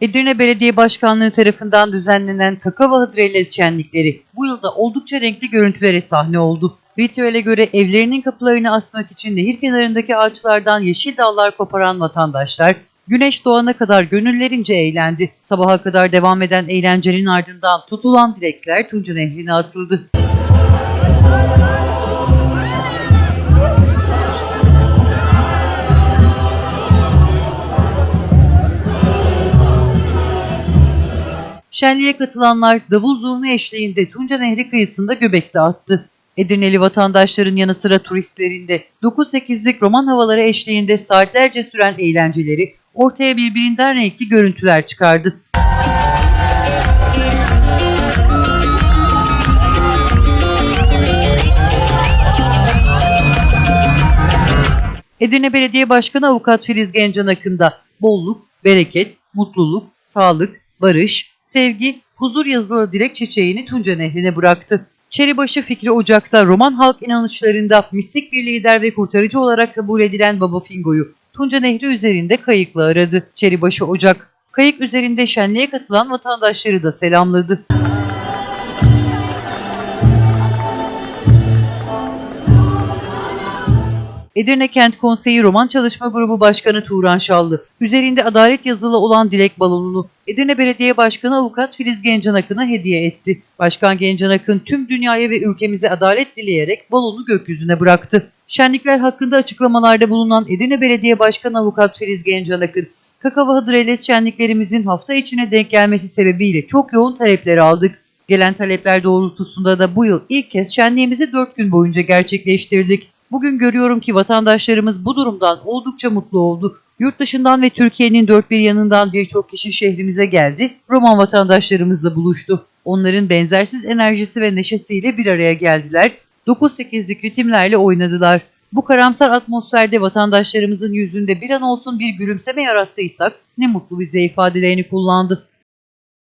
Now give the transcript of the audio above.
Edirne Belediye Başkanlığı tarafından düzenlenen Kakava Hıdrellez şenlikleri bu yılda oldukça renkli görüntülere sahne oldu. Ritüele göre evlerinin kapılarını asmak için nehir kenarındaki ağaçlardan yeşil dallar koparan vatandaşlar güneş doğana kadar gönüllerince eğlendi. Sabaha kadar devam eden eğlencenin ardından tutulan dilekler Tunca Nehri'ne atıldı. Şenliğe katılanlar davul zurna eşliğinde Tunca Nehri kıyısında göbek dağıttı. Edirneli vatandaşların yanı sıra turistlerin de 9-8'lik roman havaları eşliğinde saatlerce süren eğlenceleri ortaya birbirinden renkli görüntüler çıkardı. Edirne Belediye Başkanı Avukat Filiz Gencan Akın'da bolluk, bereket, mutluluk, sağlık, barış, sevgi, huzur yazılı dilek çiçeğini Tunca Nehri'ne bıraktı. Çeribaşı Fikri Ocak'ta Roman halk inanışlarında mistik bir lider ve kurtarıcı olarak kabul edilen Baba Fingo'yu Tunca Nehri üzerinde kayıkla aradı. Çeribaşı Ocak, kayık üzerinde şenliğe katılan vatandaşları da selamladı. Edirne Kent Konseyi Roman Çalışma Grubu Başkanı Tuğran Şallı, üzerinde adalet yazılı olan dilek balonunu Edirne Belediye Başkanı Avukat Filiz Gencan Akın'a hediye etti. Başkan Gencan Akın tüm dünyaya ve ülkemize adalet dileyerek balonu gökyüzüne bıraktı. Şenlikler hakkında açıklamalarda bulunan Edirne Belediye Başkanı Avukat Filiz Gencan Akın, Kakava Hıdrellez şenliklerimizin hafta içine denk gelmesi sebebiyle çok yoğun talepleri aldık. Gelen talepler doğrultusunda da bu yıl ilk kez şenliğimizi 4 gün boyunca gerçekleştirdik. Bugün görüyorum ki vatandaşlarımız bu durumdan oldukça mutlu oldu. Yurt dışından ve Türkiye'nin dört bir yanından birçok kişi şehrimize geldi, Roman vatandaşlarımızla buluştu. Onların benzersiz enerjisi ve neşesiyle bir araya geldiler, 9-8'lik ritimlerle oynadılar. Bu karamsar atmosferde vatandaşlarımızın yüzünde bir an olsun bir gülümseme yarattıysak ne mutlu bize ifadelerini kullandı.